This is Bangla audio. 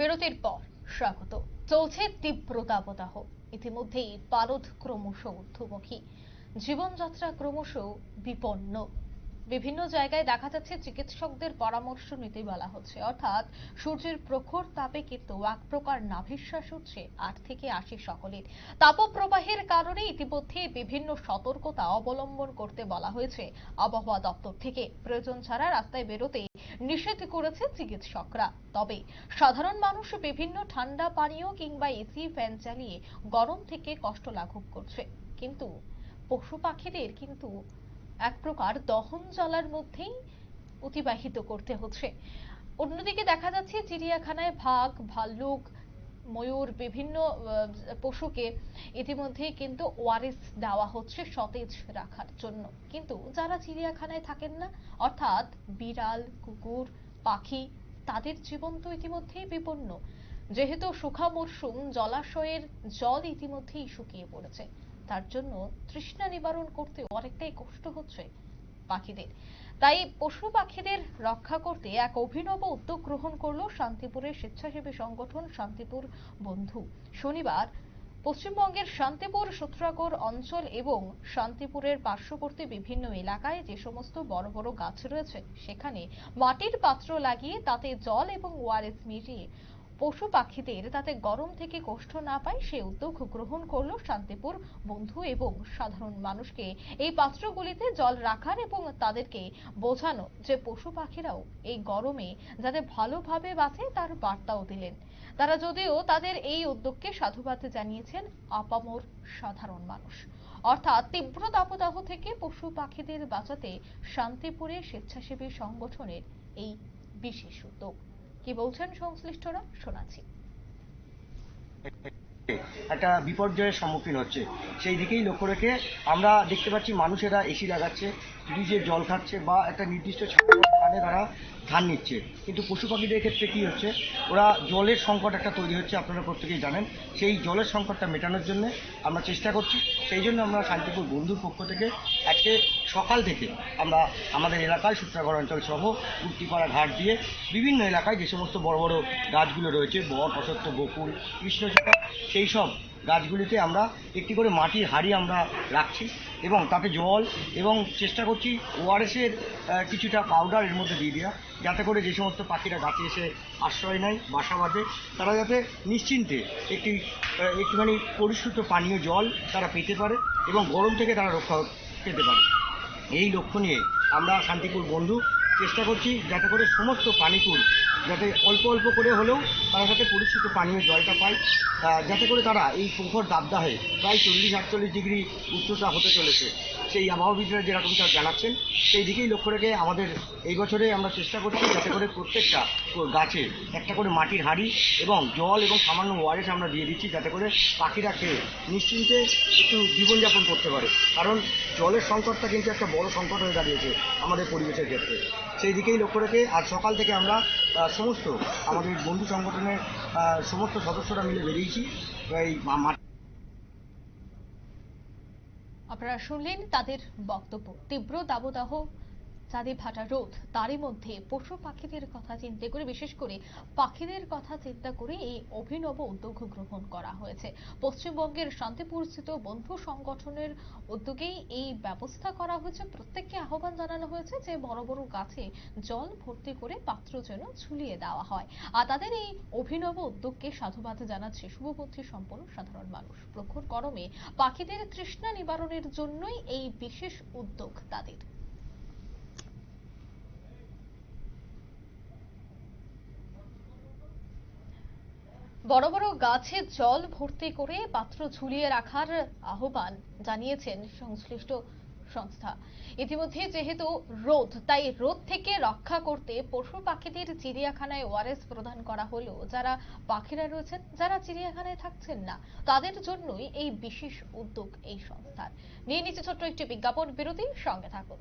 বিরতির পর স্বাগত। চলছে তীব্র দাবদাহ। ইতিমধ্যেই পারদ ক্রমশ ঊর্ধ্বমুখী। জীবনযাত্রা ক্রমশ বিপন্ন। বিভিন্ন জায়গায় দেখা যাচ্ছে চিকিৎসকদের পরামর্শ নিতে বলা হচ্ছে। অর্থাৎ সূর্যের প্রখর তাপে কিন্তু এক প্রকার নাভিশ্বাস হচ্ছে আট থেকে আশি সকলের। তাপপ্রবাহের কারণে ইতিমধ্যে বিভিন্ন সতর্কতা অবলম্বন করতে বলা হয়েছে আবহাওয়া দপ্তর থেকে। প্রয়োজন ছাড়া রাস্তায় বেরোতে নিষেধ করেছে চিকিৎসকরা। তবে সাধারণ মানুষ বিভিন্ন ঠান্ডা পানীয় কিংবা এসি ফ্যান চালিয়ে গরম থেকে কষ্ট লাঘব করছে। কিন্তু পশু পাখিদের কিন্তু এক প্রকার দহন জ্বালার মধ্যেই অতিবাহিত করতে হচ্ছে। অন্যদিকে দেখা যাচ্ছে, চিড়িয়াখানায় ভাগ, ভাল্লুক ময়ূর, বিভিন্ন পশুকে ইতিমধ্যে কিন্তু ওআরএস দেওয়া হচ্ছে সতেজ রাখার জন্য। কিন্তু যারা চিড়িয়াখানায় থাকেন না, অর্থাৎ বিড়াল, কুকুর, পাখি, তাদের জীবন তো ইতিমধ্যেই বিপন্ন। যেহেতু শুখা মরশুম জলাশয়ের জল ইতিমধ্যেই শুকিয়ে পড়েছে, তার জন্য তৃষ্ণা নিবারণ করতে অনেকটাই কষ্ট হচ্ছে পাখিদের। তাই পশু পাখিদের রক্ষা করতে এক অভিনব উদ্যোগ গ্রহণ করল শান্তিপুরের স্বেচ্ছাসেবী সংগঠন শান্তিপুর বন্ধু। শনিবার পশ্চিমবঙ্গের শান্তিপুর সূত্রাগড় অঞ্চল এবং শান্তিপুরের পার্শ্ববর্তী বিভিন্ন এলাকায় যে সমস্ত বড় বড় গাছ রয়েছে, সেখানে মাটির পাত্র লাগিয়ে তাতে জল এবং ওআরএস মিশিয়ে পশু পাখিদের তাতে গরম থেকে কষ্ট না পায় সে উদ্যোগ গ্রহণ করল শান্তিপুর বন্ধু এবং সাধারণ মানুষকে। এই পাত্রগুলিতে জল রাখার এবং তাদেরকে বোঝানো যে পশু পাখিরাও এই গরমে যাতে ভালোভাবে বাঁচে তার বার্তাও দিলেন। তারা যদিও তাদের এই উদ্যোগকে সাধুবাদ জানিয়েছেন আপামর সাধারণ মানুষ। অর্থাৎ তীব্র দাবদাহ থেকে পশু পাখিদের বাঁচাতে শান্তিপুরে স্বেচ্ছাসেবী সংগঠনের এই বিশেষ উদ্যোগ। কি বলছেন সংশ্লিষ্টরা? শোনাচ্ছি। একটা বিপর্যয়ের সম্মুখীন হচ্ছে। সেই দিকেই লক্ষ্য রেখে আমরা দেখতে পাচ্ছি মানুষেরা এসি লাগাচ্ছে। ফ্রিজের জল খাচ্ছে বা একটা নির্দিষ্ট স্থানে তারা ধান নিচ্ছে। কিন্তু পশু পাখিদের ক্ষেত্রে কি হচ্ছে? ওরা জলের সংকট একটা তৈরি হচ্ছে, আপনারা প্রত্যেকেই জানেন। সেই জলের সংকটটা মেটানোর জন্য আমরা চেষ্টা করছি। সেই জন্য আমরা শান্তিপুর বন্ধুর পক্ষ থেকে আজকে সকাল থেকে আমরা আমাদের এলাকায়, সূত্রাগড় অঞ্চল সহ কুর্তিপাড়া ঘাট দিয়ে বিভিন্ন এলাকায় যে সমস্ত বড় বড় গাছগুলো রয়েছে, বট অসত্য বকুল, কৃষ্ণচূড়া, সেই সব গাছগুলিতে আমরা একটি করে মাটির হাঁড়ি আমরা রাখছি এবং তাতে জল এবং চেষ্টা করছি ওআরএসের কিছুটা পাউডার এর মধ্যে দিয়ে দেওয়া, যাতে করে যে সমস্ত পাখিরা গাছে এসে আশ্রয় নেয়, বাসা বাঁধে, তারা যাতে নিশ্চিন্তে একটি একটুখানি পরিশ্রুত পানীয় জল তারা পেতে পারে এবং গরম থেকে তারা রক্ষা পেতে পারে। এই লক্ষ্য নিয়ে আমরা শান্তিপুর বন্ধু চেষ্টা করছি যাতে করে সমস্ত পানিকুল যাতে অল্প অল্প করে হলেও তারা যাতে পরিশ্রুত পানীয় জলটা পায় যাতে করে তারা এই প্রখর দাবদাহে প্রায় চল্লিশ আটচল্লিশ ডিগ্রি উচ্চতা হতে চলেছে। সেই আবহাওয়াবিদরা যেরকম তার জানাচ্ছেন, সেই দিকেই লক্ষ্য রেখে আমাদের এই বছরে আমরা চেষ্টা করছি যাতে করে প্রত্যেকটা গাছে একটা করে মাটির হাঁড়ি এবং জল এবং সামান্য ওয়ারেস আমরা দিয়ে দিচ্ছি যাতে করে পাখিরা খেয়ে নিশ্চিন্তে একটু জীবনযাপন করতে পারে। কারণ জলের সংকটটা কিন্তু একটা বড় সংকট হয়ে দাঁড়িয়েছে আমাদের পরিবেশের ক্ষেত্রে। সেই দিকেই লক্ষ্য রেখে আর সকাল থেকে আমরা সমস্ত আমাদের বন্ধু সংগঠনের সমস্ত সদস্যরা মিলে বেরিয়েছি। এই আপনারা শুনলেন তাদের বক্তব্য। তীব্র দাবদাহ চাঁদে ফাটা রোদ। তারই মধ্যে পশু পাখিদের কথা চিন্তা করে, বিশেষ করে পাখিদের কথা চিন্তা করে এই অভিনব উদ্যোগ গ্রহণ করা হয়েছে। পশ্চিমবঙ্গের শান্তিপুরস্থিত বন্ধু সংগঠনের উদ্যোগেই এই ব্যবস্থা করা হয়েছে। প্রত্যেককে আহ্বান জানানো হয়েছে যে বড় বড় গাছে জল ভর্তি করে পাত্র যেন ঝুলিয়ে দেওয়া হয়। আর তাদের এই অভিনব উদ্যোগকে সাধুবাদ জানাচ্ছে শুভবুদ্ধি সম্পন্ন সাধারণ মানুষ। প্রখর গরমে পাখিদের তৃষ্ণা নিবারণের জন্যই এই বিশেষ উদ্যোগ তাদের। বড় বড় গাছে জল ভর্তি করে পাত্র ঝুলিয়ে রাখার আহ্বান জানিয়েছেন সংশ্লিষ্ট সংস্থা। ইতিমধ্যে যেহেতু রোদ, তাই রোদ থেকে রক্ষা করতে পশু পাখিদের চিড়িয়াখানায় ওআরএস প্রদান করা হলো। যারা পাখিরা রয়েছেন, যারা চিড়িয়াখানায় থাকছেন না, তাদের জন্যই এই বিশেষ উদ্যোগ এই সংস্থার। নিয়ে নিচ্ছে ছোট্ট একটি বিজ্ঞাপন বিরতি সঙ্গে থাকুন।